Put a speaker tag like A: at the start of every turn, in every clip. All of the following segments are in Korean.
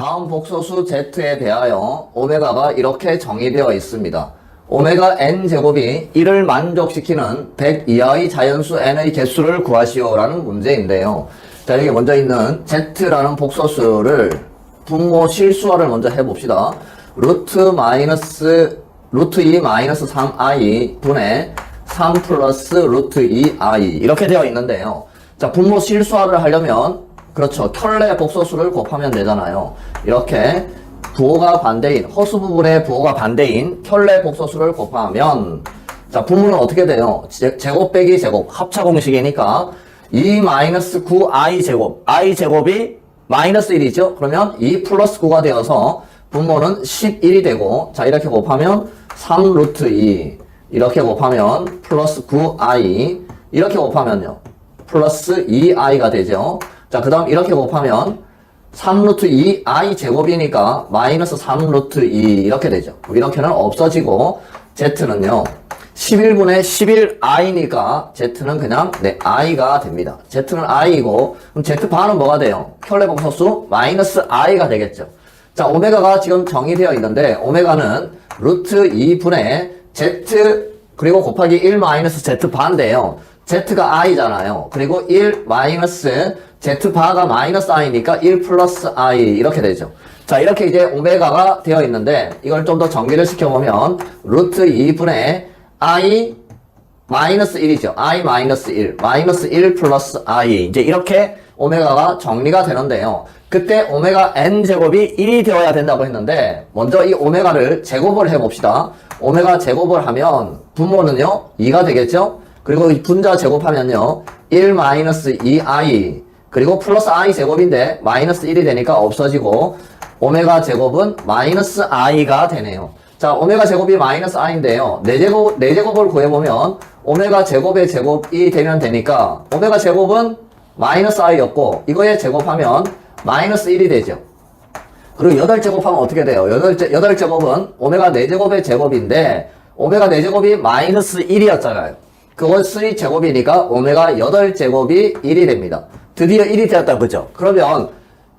A: 다음 복소수 z에 대하여 오메가가 이렇게 정의되어 있습니다. 오메가 n 제곱이 1을 만족시키는 100 이하의 자연수 n의 개수를 구하시오라는 문제인데요. 자, 여기 먼저 있는 z라는 복소수를 분모 실수화를 먼저 해봅시다. 루트 마이너스 루트 2 마이너스 3i 분의 3 플러스 루트 2i 이렇게 되어 있는데요. 자, 분모 실수화를 하려면 그렇죠. 켤레 복소수를 곱하면 되잖아요. 이렇게 부호가 반대인 허수 부분의 부호가 반대인 켤레 복소수를 곱하면 자, 분모는 어떻게 돼요? 제, 제곱 빼기 제곱 합차 공식이니까 2 마이너스 9i 제곱 i 제곱이 마이너스 1이죠? 그러면 2 플러스 9가 되어서 분모는 11이 되고 자 이렇게 곱하면 3 루트 2 이렇게 곱하면 플러스 9i 이렇게 곱하면요 플러스 2i가 되죠 자 그 다음 이렇게 곱하면 3 루트 2i 제곱이니까 마이너스 3 루트 2 이렇게 되죠 이렇게는 없어지고 z는요 11분의 11i니까 z는 그냥 네 i가 됩니다. z는 i이고 그럼 z 반은 뭐가 돼요? 켤레 공소수 마이너스 i가 되겠죠. 자 오메가가 지금 정의되어 있는데 오메가는 루트 2분의 z 그리고 곱하기 1 마이너스 z 반대요. z가 i잖아요. 그리고 1 마이너스 z 바가 마이너스 i니까 1 플러스 i 이렇게 되죠. 자 이렇게 이제 오메가가 되어 있는데 이걸 좀 더 정리를 시켜보면 루트 2분의 i 마이너스 1이죠. i 마이너스 1, 마이너스 1 플러스 i 이제 이렇게 오메가가 정리가 되는데요. 그때 오메가 n 제곱이 1이 되어야 된다고 했는데 먼저 이 오메가를 제곱을 해봅시다. 오메가 제곱을 하면 분모는요 2가 되겠죠. 그리고 이 분자 제곱하면요 1 마이너스 2i 그리고 플러스 i 제곱인데 마이너스 1이 되니까 없어지고 오메가 제곱은 마이너스 i가 되네요. 자, 오메가 제곱이 마이너스 i인데요. 4제곱, 4제곱을 구해보면 오메가 제곱의 제곱이 되면 되니까 오메가 제곱은 마이너스 i였고 이거에 제곱하면 마이너스 1이 되죠. 그리고 8제곱하면 어떻게 돼요? 8제, 8제곱은 오메가 4제곱의 제곱인데 오메가 4제곱이 마이너스 1이었잖아요. 그것의 제곱이니까 오메가 8제곱이 1이 됩니다. 드디어 1이 되었다 그죠? 그러면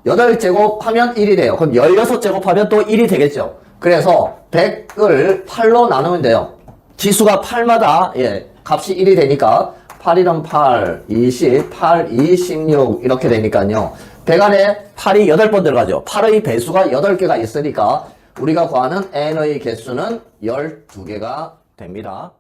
A: 8제곱 하면 1이 돼요. 그럼 16제곱 하면 또 1이 되겠죠. 그래서 100을 8로 나누면 돼요. 지수가 8마다 예, 값이 1이 되니까 8이랑 8, 20, 8, 26 이렇게 되니까요. 100 안에 8이 8번 들어가죠. 8의 배수가 8개가 있으니까 우리가 구하는 n의 개수는 12개가 됩니다.